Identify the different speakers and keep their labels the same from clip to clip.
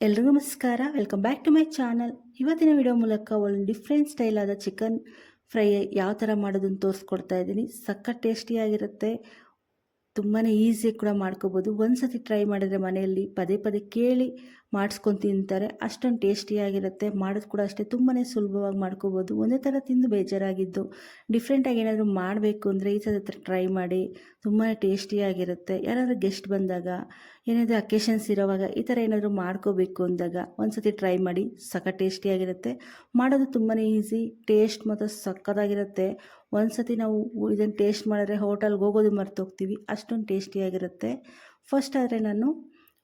Speaker 1: ಎಲ್ರಿಗೂ ನಮಸ್ಕಾರ. Welcome back to my channel ಇವತ್ತಿನ ವಿಡಿಯೋ ಮೂಲಕ ಒಂದು ಡಿಫ್ರೆಂಟ್ ಸ್ಟೈಲ್ ಆದ ಚಿಕನ್ ಫ್ರೈ ಯಾವ ಥರ ಮಾಡೋದನ್ನು ತೋರಿಸ್ಕೊಡ್ತಾ ಇದ್ದೀನಿ. ಸಖತ್ ಟೇಸ್ಟಿಯಾಗಿರುತ್ತೆ ತುಂಬಾ ಈಸಿಯಾಗಿ ಕೂಡ ಮಾಡ್ಕೋಬೋದು. ಒಂದು ಸತಿ ಟ್ರೈ ಮಾಡಿದ್ರೆ ಮನೆಯಲ್ಲಿ ಪದೇ ಪದೇ ಕೇಳಿ ಮಾಡಿಸ್ಕೊಂಡು ತಿಂತಾರೆ. ಅಷ್ಟೊಂದು ಟೇಸ್ಟಿಯಾಗಿರುತ್ತೆ ಮಾಡೋದು ಕೂಡ ಅಷ್ಟೇ. ತುಂಬಾ ಸುಲಭವಾಗಿ ಮಾಡ್ಕೋಬೋದು. ಒಂದೇ ಥರ ತಿಂದು ಬೇಜಾರಾಗಿದ್ದು. ಡಿಫ್ರೆಂಟಾಗಿ ಏನಾದರೂ ಮಾಡಬೇಕು ಅಂದರೆ ಈ ಥರ ಟ್ರೈ ಮಾಡಿ. ತುಂಬಾ ಟೇಸ್ಟಿಯಾಗಿರುತ್ತೆ ಯಾರಾದರೂ ಗೆಸ್ಟ್ ಬಂದಾಗ, ಏನಾದರೂ ಅಕೇಶನ್ಸ್ ಇರೋವಾಗ ಈ ಥರ ಏನಾದರೂ ಮಾಡ್ಕೋಬೇಕು ಅಂದಾಗ ಒಂದು ಸತಿ ಟ್ರೈ ಮಾಡಿ ಸಖ ಟೇಸ್ಟಿಯಾಗಿರುತ್ತೆ ಮಾಡೋದು ತುಂಬಾ ಈಸಿ ಟೇಸ್ಟ್ ಮತ್ತು ಸಖತ್ತಾಗಿರುತ್ತೆ. ಒಂದು ಸತಿ ನಾವು ಇದನ್ನು ಟೇಸ್ಟ್ ಮಾಡಿದ್ರೆ ಹೋಟೆಲ್ಗೆ ಹೋಗೋದು ಮರ್ತೋಗ್ತೀವಿ ಅಷ್ಟೊಂದು ಟೇಸ್ಟಿಯಾಗಿರುತ್ತೆ ಫಸ್ಟ್ ಆದರೆ ನಾನು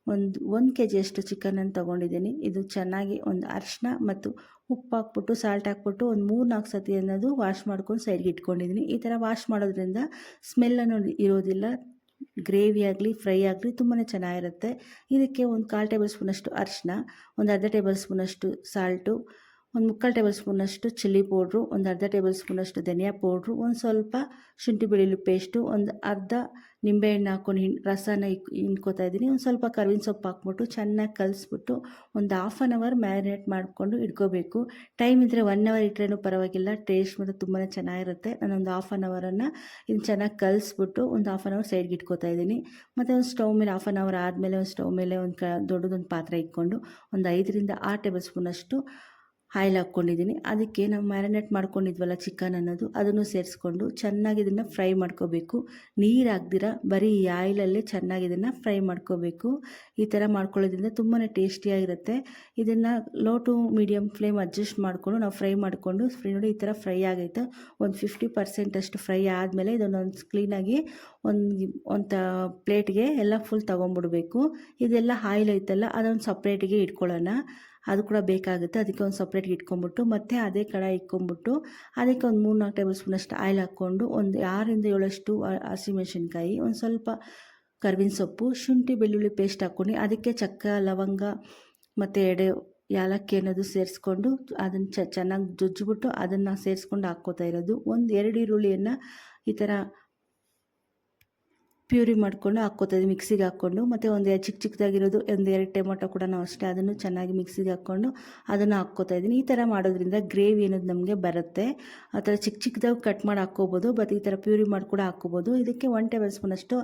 Speaker 1: ಒಂದು ಒಂದು ಕೆ ಜಿಯಷ್ಟು ಚಿಕನನ್ನು ತೊಗೊಂಡಿದ್ದೀನಿ. ಇದು ಚೆನ್ನಾಗಿ ಒಂದು ಅರಿಶಿನ ಮತ್ತು ಉಪ್ಪು ಹಾಕ್ಬಿಟ್ಟು ಸಾಲ್ಟ್ ಹಾಕ್ಬಿಟ್ಟು ಒಂದು ಮೂರು ನಾಲ್ಕು ಸತಿ ಅನ್ನೋದು ವಾಶ್ ಮಾಡ್ಕೊಂಡು ಸೈಡ್ಗೆ ಇಟ್ಕೊಂಡಿದ್ದೀನಿ. ಈ ಥರ ವಾಶ್ ಮಾಡೋದ್ರಿಂದ ಸ್ಮೆಲ್ ಅನ್ನೋದು ಇರೋದಿಲ್ಲ. ಗ್ರೇವಿ ಆಗಲಿ ಫ್ರೈ ಆಗಲಿ ತುಂಬಾ ಚೆನ್ನಾಗಿರುತ್ತೆ. ಇದಕ್ಕೆ ಒಂದು ಕಾಲು ಟೇಬಲ್ ಸ್ಪೂನಷ್ಟು ಅರಿಶಿನ ಒಂದು ಅರ್ಧ ಟೇಬಲ್ ಸ್ಪೂನಷ್ಟು ಸಾಲ್ಟು ಒಂದು ಮುಕ್ಕಾಲು ಟೇಬಲ್ ಸ್ಪೂನಷ್ಟು ಚಿಲ್ಲಿ ಪೌಡ್ರು, ಒಂದು ಅರ್ಧ ಟೇಬಲ್ ಸ್ಪೂನಷ್ಟು ಧನಿಯಾ ಪೌಡ್ರು, ಒಂದು ಸ್ವಲ್ಪ ಶುಂಠಿ ಬೆಳ್ಳುಳ್ಳಿ ಪೇಸ್ಟು, ಒಂದು ಅರ್ಧ ನಿಂಬೆಹಣ್ಣು ಹಾಕ್ಕೊಂಡು ಹಿಂ ರಸನ ಇಕ್ ಹಿಂಡ್ಕೋತಾ ಇದ್ದೀನಿ. ಒಂದು ಸ್ವಲ್ಪ ಕರ್ವಿನ ಸೊಪ್ಪು ಹಾಕ್ಬಿಟ್ಟು ಚೆನ್ನಾಗಿ ಕಲಿಸ್ಬಿಟ್ಟು ಒಂದು ಹಾಫ್ ಆನ್ ಅವರ್ ಮ್ಯಾರಿನೇಟ್ ಮಾಡಿಕೊಂಡು ಇಟ್ಕೋಬೇಕು. ಟೈಮ್ ಇದ್ದರೆ ಒನ್ ಅವರ್ ಇಟ್ಟರೇನು ಪರವಾಗಿಲ್ಲ ಟೇಸ್ಟ್ ಮತ್ತು ತುಂಬಾ ಚೆನ್ನಾಗಿರುತ್ತೆ. ನಾನೊಂದು ಹಾಫ್ ಆನ್ ಅವರನ್ನು ಇನ್ನು ಚೆನ್ನಾಗಿ ಕಲಿಸ್ಬಿಟ್ಟು ಒಂದು ಹಾಫ್ ಆನ್ ಅವರ್ ಸೈಡ್ಗೆ ಇಟ್ಕೋತಾ ಇದ್ದೀನಿ. ಮತ್ತು ಒಂದು ಸ್ಟವ್ ಮೇಲೆ ಹಾಫ್ ಆನ್ ಅವರ್ ಆದಮೇಲೆ ಒಂದು ಸ್ಟವ್ ಮೇಲೆ ಒಂದು ಕ, ದೊಡ್ಡದೊಂದು ಪಾತ್ರೆ ಇಟ್ಕೊಂಡು ಒಂದು ಐದರಿಂದ ಆರು ಟೇಬಲ್ ಸ್ಪೂನಷ್ಟು ಆಯಿಲ್ ಹಾಕ್ಕೊಂಡಿದ್ದೀನಿ. ಅದಕ್ಕೆ ನಾವು ಮ್ಯಾರಿನೇಟ್ ಮಾಡ್ಕೊಂಡಿದ್ವಲ್ಲ ಚಿಕನ್ ಅನ್ನೋದು, ಅದನ್ನು ಸೇರಿಸ್ಕೊಂಡು ಚೆನ್ನಾಗಿ ಇದನ್ನು ಫ್ರೈ ಮಾಡ್ಕೋಬೇಕು. ನೀರು ಹಾಕ್ದಿರ, ಬರೀ ಈ ಆಯಿಲಲ್ಲೇ ಚೆನ್ನಾಗಿ ಇದನ್ನು ಫ್ರೈ ಮಾಡ್ಕೋಬೇಕು. ಈ ಥರ ಮಾಡ್ಕೊಳ್ಳೋದ್ರಿಂದ ತುಂಬಾ ಟೇಸ್ಟಿಯಾಗಿರುತ್ತೆ ಇದನ್ನು low to medium flame adjust ಮಾಡಿಕೊಂಡು ನಾವು ಫ್ರೈ ಮಾಡಿಕೊಂಡು, ಫ್ರೈ ನೋಡಿ ಈ ಥರ ಫ್ರೈ ಆಗೈತೆ? ಒಂದು ಫಿಫ್ಟಿ ಪರ್ಸೆಂಟ್ ಅಷ್ಟು ಫ್ರೈ ಆದಮೇಲೆ ಇದನ್ನೊಂದು ಕ್ಲೀನಾಗಿ ಒಂದು ಒಂದು ಪ್ಲೇಟ್ಗೆ ಎಲ್ಲ ಫುಲ್ ತೊಗೊಂಬಿಡ್ಬೇಕು ಇದೆಲ್ಲ ಆಯಿಲ್ ಐತಲ್ಲ, ಅದೊಂದು ಸಪ್ರೇಟ್ಗೆ ಇಟ್ಕೊಳ್ಳೋಣ. ಅದು ಕೂಡ ಬೇಕಾಗುತ್ತೆ. ಅದಕ್ಕೆ ಒಂದು ಸಪ್ರೇಟ್ ಇಟ್ಕೊಂಬಿಟ್ಟು ಮತ್ತು ಅದೇ ಕಡಾಯಿ ಇಟ್ಕೊಂಬಿಟ್ಟು ಅದಕ್ಕೆ ಒಂದು ಮೂರು ನಾಲ್ಕು ಟೇಬಲ್ ಸ್ಪೂನಷ್ಟು ಆಯಿಲ್ ಹಾಕ್ಕೊಂಡು, ಒಂದು ಆರರಿಂದ ಏಳಷ್ಟು ಹಸಿಮೆಣ್ಸಿನ್ಕಾಯಿ ಒಂದು ಸ್ವಲ್ಪ ಕರ್ವಿನ ಸೊಪ್ಪು, ಶುಂಠಿ, ಬೆಳ್ಳುಳ್ಳಿ ಪೇಸ್ಟ್ ಹಾಕ್ಕೊಂಡು, ಅದಕ್ಕೆ ಚಕ್ಕ ಲವಂಗ, ಮತ್ತು ಎಡೆ, ಯಾಲಕ್ಕಿ ಅನ್ನೋದು ಸೇರಿಸ್ಕೊಂಡು, ಅದನ್ನು ಚೆನ್ನಾಗಿ ಜುಜ್ಜಿಬಿಟ್ಟು ಅದನ್ನು ಸೇರಿಸ್ಕೊಂಡು ಹಾಕ್ಕೋತಾ ಇರೋದು. ಒಂದು ಎರಡು ಈರುಳ್ಳಿಯನ್ನು ಈ ಥರ ಪ್ಯೂರಿ ಮಾಡಿಕೊಂಡು ಹಾಕ್ಕೋತಾಯಿದ್ವಿ ಮಿಕ್ಸಿಗೆ ಹಾಕ್ಕೊಂಡು. ಮತ್ತು ಒಂದು ಚಿಕ್ಕ ಚಿಕ್ಕದಾಗಿರೋದು ಒಂದು ಎರಡು ಟೊಮೊಟೊ ಕೂಡ ನಾವು ಅಷ್ಟೇ ಅದನ್ನು ಚೆನ್ನಾಗಿ ಮಿಕ್ಸಿಗೆ ಹಾಕ್ಕೊಂಡು ಅದನ್ನು ಹಾಕ್ಕೋತಾ ಇದ್ದೀನಿ. ಈ ಥರ ಮಾಡೋದ್ರಿಂದ ಗ್ರೇವಿ ಅನ್ನೋದು ನಮಗೆ ಬರುತ್ತೆ. ಆ ಥರ ಚಿಕ್ಕ ಚಿಕ್ಕದಾಗಿ ಕಟ್ ಮಾಡಿ ಹಾಕ್ಕೋಬೋದು ಬಟ್ ಈ ಥರ ಪ್ಯೂರಿ ಮಾಡಿ ಕೂಡ ಹಾಕ್ಕೋಬೋದು. ಇದಕ್ಕೆ ಒನ್ ಟೇಬಲ್ ಸ್ಪೂನಷ್ಟು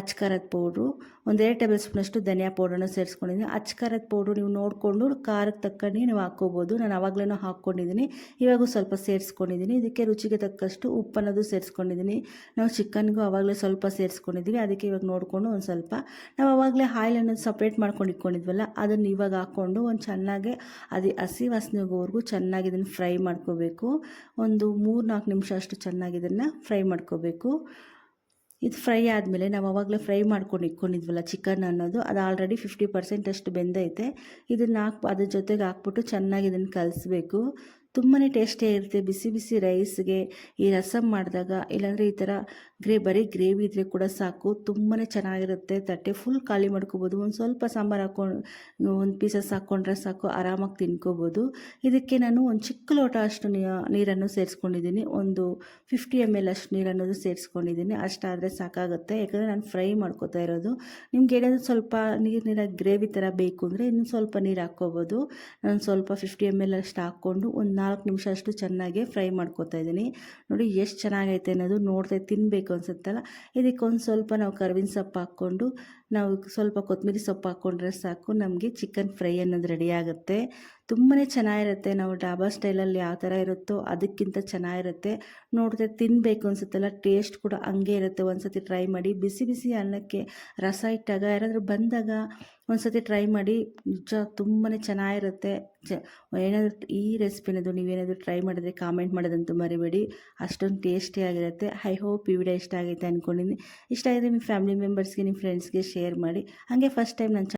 Speaker 1: ಅಚ್ಕಾರದ ಪೌಡ್ರು, ಒಂದು ಎರಡು ಟೇಬಲ್ ಸ್ಪೂನಷ್ಟು ಧನಿಯಾ ಪೌಡ್ರನ್ನು ಸೇರಿಸ್ಕೊಂಡಿದ್ದೀನಿ. ಅಚ್ಕಾರದ ಪೌಡ್ರು ನೀವು ನೋಡಿಕೊಂಡು ಖಾರಕ್ಕೆ ತಕ್ಕಂಗೆ ನೀವು ಹಾಕ್ಕೋಬೋದು. ನಾನು ಆವಾಗಲೇ ಹಾಕ್ಕೊಂಡಿದ್ದೀನಿ, ಇವಾಗೂ ಸ್ವಲ್ಪ ಸೇರಿಸ್ಕೊಂಡಿದ್ದೀನಿ. ಇದಕ್ಕೆ ರುಚಿಗೆ ತಕ್ಕಷ್ಟು ಉಪ್ಪನ್ನೋದು ಸೇರಿಸ್ಕೊಂಡಿದ್ದೀನಿ. ನಾವು ಚಿಕನ್ಗೂ ಆವಾಗಲೇ ಸ್ವಲ್ಪ ಸೇರಿಸ್ಕೊಂಡಿದ್ದೀನಿ ಅದಕ್ಕೆ ಇವಾಗ ನೋಡಿಕೊಂಡು ಒಂದು ಸ್ವಲ್ಪ ನಾವು ಅವಾಗಲೇ ಆಯಿಲ್ ಅನ್ನೋದು ಸಪ್ರೇಟ್ ಮಾಡ್ಕೊಂಡು ಇಟ್ಕೊಂಡಿದ್ವಲ್ಲ, ಅದನ್ನು ಇವಾಗ ಹಾಕ್ಕೊಂಡು ಒಂದು ಚೆನ್ನಾಗಿ ಅದು ಹಸಿ ವಾಸನೆಗೋವರೆಗೂ ಚೆನ್ನಾಗಿ ಇದನ್ನು ಫ್ರೈ ಮಾಡ್ಕೋಬೇಕು. ಒಂದು ಮೂರು ನಾಲ್ಕು ನಿಮಿಷ ಅಷ್ಟು ಚೆನ್ನಾಗಿ ಇದನ್ನು ಫ್ರೈ ಮಾಡ್ಕೋಬೇಕು. ಇದು ಫ್ರೈ ಆದಮೇಲೆ ನಾವು ಅವಾಗಲೇ ಫ್ರೈ ಮಾಡ್ಕೊಂಡು ಇಟ್ಕೊಂಡಿದ್ವಲ್ಲ ಚಿಕನ್ ಅನ್ನೋದು, ಅದು ಆಲ್ರೆಡಿ ಫಿಫ್ಟಿ ಪರ್ಸೆಂಟ್ ಅಷ್ಟು ಬೆಂದೈತೆ. ಇದನ್ನು ಹಾಕಿ, ಅದ್ರ ಜೊತೆಗೆ ಹಾಕ್ಬಿಟ್ಟು ಚೆನ್ನಾಗಿ ಇದನ್ನು ಕಲಿಸ್ಬೇಕು. ತುಂಬಾ ಟೇಸ್ಟಿಯಾಗಿರುತ್ತೆ ಬಿಸಿ ಬಿಸಿ ರೈಸ್ಗೆ ಈ ರಸಮ್ ಮಾಡಿದಾಗ, ಇಲ್ಲಾಂದರೆ ಈ ಥರ ಗ್ರೇ, ಬರೀ ಗ್ರೇವಿ ಇದ್ದರೆ ಕೂಡ ಸಾಕು. ತುಂಬಾ ಚೆನ್ನಾಗಿರುತ್ತೆ. ತಟ್ಟೆ ಫುಲ್ ಖಾಲಿ ಮಾಡ್ಕೋಬೋದು. ಒಂದು ಸ್ವಲ್ಪ ಸಾಂಬಾರು ಹಾಕೊಂಡು, ಒಂದು ಪೀಸಸ್ ಹಾಕ್ಕೊಂಡ್ರೆ ಸಾಕು. ಆರಾಮಾಗಿ ತಿನ್ಕೋಬೋದು. ಇದಕ್ಕೆ ನಾನು ಒಂದು ಚಿಕ್ಕ ಲೋಟ ಅಷ್ಟು ನೀರನ್ನು ಸೇರಿಸ್ಕೊಂಡಿದ್ದೀನಿ. ಒಂದು ಫಿಫ್ಟಿ ಎಂ ಎಲ್ ಅಷ್ಟು ನೀರನ್ನು ಸೇರಿಸ್ಕೊಂಡಿದ್ದೀನಿ. ಅಷ್ಟಾದರೆ ಸಾಕಾಗುತ್ತೆ. ಯಾಕಂದರೆ ನಾನು ಫ್ರೈ ಮಾಡ್ಕೋತಾ ಇರೋದು. ನಿಮ್ಗೆ ಏನಾದರೂ ಸ್ವಲ್ಪ ನೀರಿನ ಗ್ರೇವಿ ಥರ ಬೇಕು ಅಂದರೆ ಇನ್ನೂ ಸ್ವಲ್ಪ ನೀರು ಹಾಕ್ಕೋಬೋದು. ನಾನು ಸ್ವಲ್ಪ ಫಿಫ್ಟಿ ಎಂ ಎಲ್ ಅಷ್ಟು ಹಾಕ್ಕೊಂಡು ಒಂದು ನಾಲ್ಕು ನಿಮಿಷ ಅಷ್ಟು ಚೆನ್ನಾಗಿ ಫ್ರೈ ಮಾಡ್ಕೋತಾ ಇದ್ದೀನಿ. ನೋಡಿ ಎಷ್ಟು ಚೆನ್ನಾಗೈತೆ ಅನ್ನೋದು ನೋಡ್ತಾ ತಿನ್ನಬೇಕು ಅನಿಸುತ್ತಲ್ಲ? ಇದಕ್ಕೆ ಒಂದು ಸ್ವಲ್ಪ ನಾವು ಕರ್ವಿನ ಸೊಪ್ಪು ಹಾಕ್ಕೊಂಡು ನಾವು ಸ್ವಲ್ಪ ಕೊತ್ತಂಬರಿ ಸೊಪ್ಪು ಹಾಕ್ಕೊಂಡ್ರೆ ಸಾಕು. ನಮಗೆ ಚಿಕನ್ ಫ್ರೈ ಅನ್ನೋದು ರೆಡಿ ಆಗುತ್ತೆ. ತುಂಬಾ ಚೆನ್ನಾಗಿರುತ್ತೆ. ನಾವು ಡಾಬಾ ಸ್ಟೈಲಲ್ಲಿ ಯಾವ ಥರ ಇರುತ್ತೋ ಅದಕ್ಕಿಂತ ಚೆನ್ನಾಗಿರುತ್ತೆ. ನೋಡಿದ್ರೆ ತಿನ್ನಬೇಕು ಅನ್ಸುತ್ತಲ್ಲ ಟೇಸ್ಟ್ ಕೂಡ ಹಂಗೆ ಇರುತ್ತೆ. ಒಂದು ಸತಿ ಟ್ರೈ ಮಾಡಿ, ಬಿಸಿ ಬಿಸಿ ಅನ್ನಕ್ಕೆ ರಸ ಇಟ್ಟಾಗ, ಯಾರಾದರೂ ಬಂದಾಗ ಒಂದು ಸತಿ ಟ್ರೈ ಮಾಡಿ, ನಿಜ ತುಂಬಾ ಚೆನ್ನಾಗಿರುತ್ತೆ. ಚ, ಏನಾದರೂ ಈ ರೆಸಿಪಿನದು ನೀವೇನಾದರೂ ಟ್ರೈ ಮಾಡಿದ್ರೆ ಕಾಮೆಂಟ್ ಮಾಡೋದಂತೂ ಮರಿಬೇಡಿ. ಅಷ್ಟೊಂದು ಟೇಸ್ಟಿಯಾಗಿರುತ್ತೆ ಐ ಹೋಪ್ ಈ ವಿಡಿಯೋ ಇಷ್ಟ ಆಗೈತೆ ಅಂದ್ಕೊಂಡಿದ್ದೀನಿ ಇಷ್ಟ ಆಗಿದೆ ನಿಮ್ಮ ಫ್ಯಾಮಿಲಿ ಮೆಂಬರ್ಸ್ಗೆ ನಿಮ್ಮ ಫ್ರೆಂಡ್ಸ್ಗೆ ಶೇರ್ ಮಾಡಿ. ಹಾಗೆ ಫಸ್ಟ್ ಟೈಮ್ ನನ್ನ